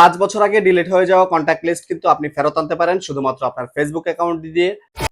পাঁচ বছর আগে ডিলিট হয়ে যাওয়া কন্ট্যাক্ট লিস্ট কিন্তু আপনি ফেরত আনতে পারেন, শুধুমাত্র আপনার ফেসবুক অ্যাকাউন্ট দিয়ে।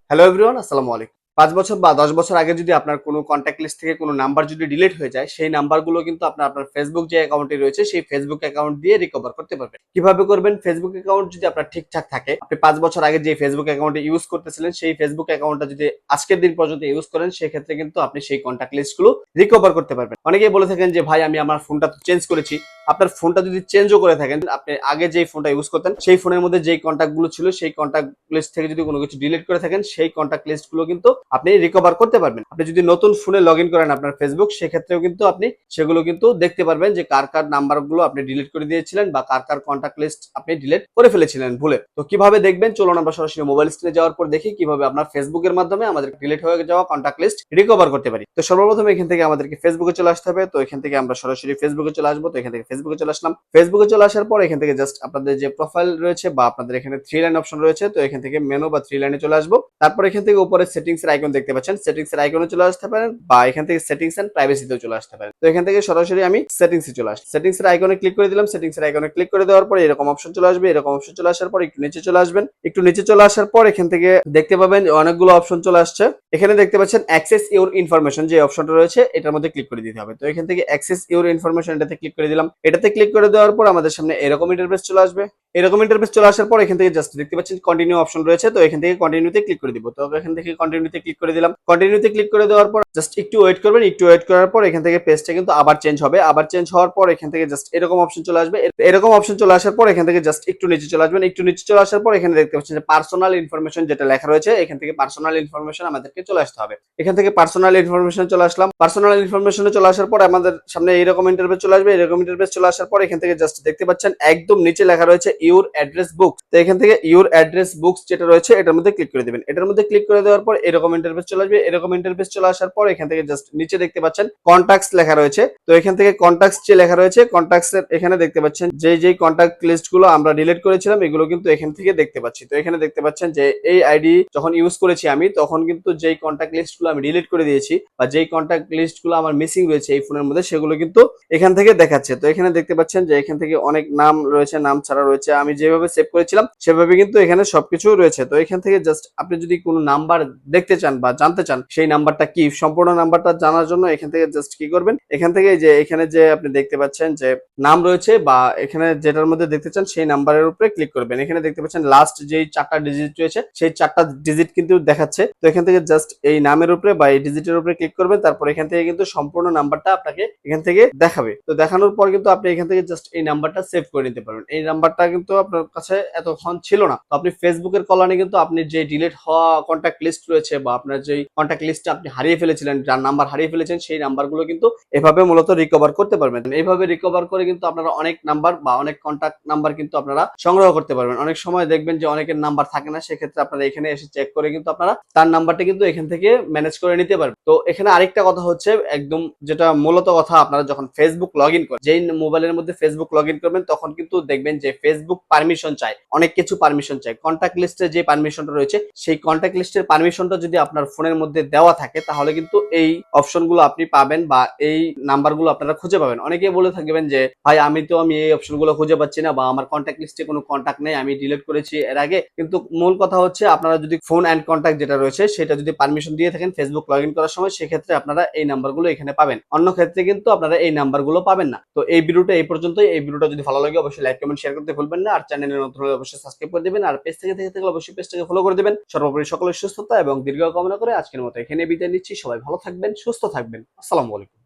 হ্যালো এভরিওয়ান আসসালামু আলাইকুম। পাঁচ বছর বা দশ বছর আগে যদি আপনার কোনো কন্ট্যাক্ট লিস্ট থেকে কোনো নাম্বার যদি ডিলিট হয়ে যায়, সেই নাম্বারগুলো কিন্তু আপনার আপনার ফেসবুক যে অ্যাকাউন্টে রয়েছে, সেই ফেসবুক অ্যাকাউন্ট দিয়ে রিকভার করতে পারবেন। কীভাবে করবেন? ফেসবুক অ্যাকাউন্ট যদি আপনার ঠিকঠাক থাকে, আপনি পাঁচ বছর আগে যে ফেসবুক অ্যাকাউন্টে ইউজ করতেছিলেন, সেই ফেসবুক অ্যাকাউন্টটা যদি আজকের দিন পর্যন্ত ইউজ করেন, সেক্ষেত্রে কিন্তু আপনি সেই কন্ট্যাক্ট লিস্টগুলো রিকভার করতে পারবেন। অনেকেই বলে থাকেন যে, ভাই, আমি আমার ফোনটা তো চেঞ্জ করেছি। আপনার ফোনটা যদি চেঞ্জও করে থাকেন, আপনি আগে যেই ফোনটা ইউজ করতেন, সেই ফোনের মধ্যে যেই কন্ট্যাক্টগুলো ছিল, সেই কন্ট্যাক্ট লিস্ট থেকে যদি কোনো কিছু ডিলিট করে থাকেন, সেই কন্ট্যাক্ট লিস্টগুলো কিন্তু আপনি রিকভার করতে পারবেন। আপনি যদি নতুন ফোনে লগ করেন আপনার ফেসবুক সেক্ষেত্রেও কিন্তু আপনি সেগুলো কিন্তু দেখতে পারবেন যে কার কার নাম্বারগুলো আপনি ডিলিট করে দিয়েছিলেন বা কার কার কন্ট্যাক্ট লিস্ট আপনি ডিলিট করে ফেলেছিলেন ভুলে। তো কীভাবে দেখবেন? চলুন আমরা সরাসরি মোবাইল স্ক্রিনে যাওয়ার পর দেখি কীভাবে আপনার ফেসবুকের মাধ্যমে আমাদের ডিলিট হয়ে যাওয়া কন্ট্যাক্ট লিস্ট রিকভার করতে পারি। তো সর্বপ্রথম এখান থেকে আমাদেরকে ফেসবুকে চলে আসতে হবে। তো এখান থেকে আমরা সরাসরি ফেসবুকে চলে আসব। তো এখান থেকে ফেসবুকে চলে আসলাম। ফেসবুকে চলে আসার পর এখান থেকে জাস্ট আপনাদের যে প্রোফাইল রয়েছে বা আপনাদের এখানে থ্রি লাইন অপশন রয়েছে, তো এখান থেকে মেনু বা থ্রি লাইনে চলে আসব। তারপর এখান থেকে উপরে সেটিংস আইকন দেখতে পাচ্ছেন সেটিংস এর আইকনে চলে আসতে পারেন, বা এখান থেকে সেটিংস এন্ড প্রাইভেসিতেও চলে আসতে পারেন। তো এখান থেকে সরাসরি আমি সেটিংস এ চলে আসি সেটিংস এর আইকনে ক্লিক করে দিলাম সেটিংস এর আইকনে ক্লিক করে দেওয়ার পরে এরকম অপশন চলে আসবে, এরকম অপশন চলে আসার পর একটু নিচে চলে আসবেন। একটু নিচে চলে আসার পর এখান থেকে দেখতে পাবেন অনেকগুলো অপশন চলে আসছে। এখানে দেখতে পাচ্ছেন অ্যাক্সেস ইউর ইনফরমেশন যে অপশনটা রয়েছে, এটার মধ্যে ক্লিক করে দিতে হবে। তো এখান থেকে অ্যাক্সেস ইউর ইনফরমেশন এটাতে ক্লিক করে দিলাম। এটাতে ক্লিক করে দেওয়ার পর আমাদের সামনে এরকম ইন্টারফেস চলে আসবে। এরকম ইন্টারফেস চলে আসার পর এখান থেকে জাস্ট দেখতে পাচ্ছেন কন্টিনিউ অপশন রয়েছে, তো এখান থেকে কন্টিনিউতে ক্লিক করে দিব। তো এখান থেকে কন্টিনিউতে ক্লিক করে দিলাম। কন্টিনিউতে ক্লিক করে দেওয়ার পর জাস্ট একটু ওয়েট করবেন, একটু ওয়েট করার পর এখান থেকে পেজটা কিন্তু আবার চেঞ্জ হবে। আবার চেঞ্জ হওয়ার পর এখান থেকে জাস্ট এরকম অপশন চলে আসবে। এরকম অপশন চলে আসার পর এখান থেকে জাস্ট একটু নিচে চলে আসবেন। একটু নিচে চলে আসার পর এখানে দেখতে পাচ্ছেন যে পার্সোনাল ইনফরমেশন যেটা লেখা রয়েছে, এখান থেকে পার্সোনাল ইনফরমেশন আমাদেরকে চলে আসতে হবে। এখান থেকে পার্সোনাল ইনফরমেশন চলে আসলাম। পার্সোনাল ইনফরমেশনে চলে আসার পর আমাদের সামনে এইরকম ইন্টারভেস চলে আসবে। এরকম ইন্টারভেস চলে আসার পর এখান থেকে জাস্ট দেখতে পাচ্ছেন একদম নিচে লেখা রয়েছে ইউর অ্যাড্রেস বুক তো এখান থেকে ইউর অ্যাড্রেস বুকস যেটা রয়েছে, এটার মধ্যে ক্লিক করে দিবেন। এটার মধ্যে ক্লিক করে দেওয়ার পর এরকম ইন্টারভেস চলে আসবে। এরকম ইন্টারভেস চলে আসার পর এখান থেকে জাস্ট নিচে দেখতে পাচ্ছেন কন্ট্যাক্টস লেখা রয়েছে। তো এখান থেকে কন্ট্যাক্টস যে লেখা রয়েছে কন্ট্যাক্টস এর এখানে দেখতে পাচ্ছেন যে যেই কন্ট্যাক্ট লিস্টগুলো আমরা ডিলিট করেছিলাম, এগুলো কিন্তু এখান থেকে দেখতে পাচ্ছি। তো এখানে দেখতে পাচ্ছেন যে, এই আইডি যখন ইউজ করেছি আমি, তখন কিন্তু যেই কন্ট্যাক্ট লিস্টগুলো আমি ডিলিট করে দিয়েছি বা যেই কন্ট্যাক্ট লিস্টগুলো আমার মিসিং রয়েছে এই ফোনের মধ্যে, সেগুলো কিন্তু এখান থেকে দেখাচ্ছে। তো এখানে দেখতে পাচ্ছেন যে, এখান থেকে অনেক নাম রয়েছে, নাম ছাড়া রয়েছে, আমি যেভাবে সেভ করেছিলাম, সেভাবে কিন্তু এখানে সবকিছু রয়েছে। তো এখান থেকে জাস্ট আপনি যদি কোনো নাম্বার দেখতে চান বা জানতে চান, সেই নাম্বারটা কি? সম্পূর্ণ নাম্বারটা জানার জন্য এখান থেকে জাস্ট কি করবেন? এখান থেকে যে এখানে যে আপনি দেখতে পাচ্ছেন যে নাম রয়েছে বা এখানে যেটার মধ্যে দেখতে চান, সেই নাম্বারের উপরে ক্লিক করবেন। এখানে দেখতে পাচ্ছেন লাস্ট যেই চারটা ডিজিট রয়েছে, সেই চারটা ডিজিট কিন্তু দেখাচ্ছে। তো এখান থেকে জাস্ট এই নামের উপরে বা এই ডিজিটের উপরে ক্লিক করবেন, তারপর এখান থেকে কিন্তু সম্পূর্ণ নাম্বারটা আপনাকে এখান থেকে দেখাবে। তো দেখানোর পর কিন্তু আপনি এখান থেকে জাস্ট এই নাম্বারটা সেভ করে নিতে পারবেন। এই নাম্বারটা কিন্তু আপনার কাছে এতক্ষণ ছিল না। তো আপনি ফেসবুকের কল্যাণে কিন্তু আপনি যে ডিলিট হওয়া কন্ট্যাক্ট লিস্ট রয়েছে বা আপনার যে কন্ট্যাক্ট লিস্টটা আপনি হারিয়ে ফেলেছিলেন, যার নাম্বার হারিয়ে ফেলেছেন, সেই নাম্বারগুলো কিন্তু এভাবে মূলত রিকভার করতে পারবেন। এইভাবে রিকভার করে কিন্তু আপনারা অনেক নাম্বার বা অনেক কন্ট্যাক্ট নাম্বার কিন্তু আপনারা সংগ্রহ করতে পারবেন। অনেক সময় দেখবেন যে অনেকের নাম্বার থাকে না, সেক্ষেত্রে আপনারা এখানে এসে চেক করে কিন্তু আপনারা তার নাম্বারটা কিন্তু এখান থেকে ম্যানেজ করে নিতে পারবেন। তো এখানে আরেকটা কথা হচ্ছে, একদম যেটা মূলত কথা আপনারা যখন ফেসবুক লগ ইন করেন, যেই মোবাইলের মধ্যে ফেসবুক লগ ইন করবেন, তখন কিন্তু দেখবেন যে ফেসবুক পারমিশন চায় অনেক কিছু পারমিশন চায় কন্ট্যাক্ট লিস্টে যে পারমিশনটা রয়েছে, সেই কন্ট্যাক্ট লিস্টের পারমিশনটা যদি আপনার ফোনের মধ্যে দেওয়া থাকে, তাহলে কিন্তু এই অপশনগুলো আপনি পাবেন বা এই নাম্বারগুলো আপনারা খুঁজে পাবেন। অনেকে বলে থাকবেন যে, ভাই, আমি তো আমি এই অপশনগুলো খুঁজে পাচ্ছি না বা আমার কন্ট্যাক্ট লিস্টে কোনো কন্ট্যাক্ট নেই, আমি ডিলিট করেছি এর আগে। কিন্তু মূল কথা হচ্ছে, আপনারা যদি ফোন অ্যান্ড কন্ট্যাক্ট যেটা রয়েছে, সেটা যদি পারমিশন দিয়ে থাকেন ফেসবুক লগ ইন করার সময়, সেক্ষেত্রে আপনারা এই নাম্বারগুলো এখানে পাবেন। অন্য ক্ষেত্রে কিন্তু আপনারা এই নাম্বারগুলো পাবেন না। তো এই ভিডিওটা এই পর্যন্তই। এই ভিডিওটা যদি ভালো লাগে, অবশ্যই লাইক কমেন্ট শেয়ার করতে ভুলবেন না। আর চ্যানেলে নতুন হলে অবশ্যই সাবস্ক্রাইব করে দেবেন। আর পেজ থেকে থেকে অবশ্যই পেজটাকে ফলো করে দেবেন। সর্বোপরি সকলের সুস্থতা এবং দীর্ঘ কামনা করে আজকের মতো এখানে বিদায় নিচ্ছি। সবাই ভালো থাকবেন সুস্থ থাকবেন। আসসালামু আলাইকুম।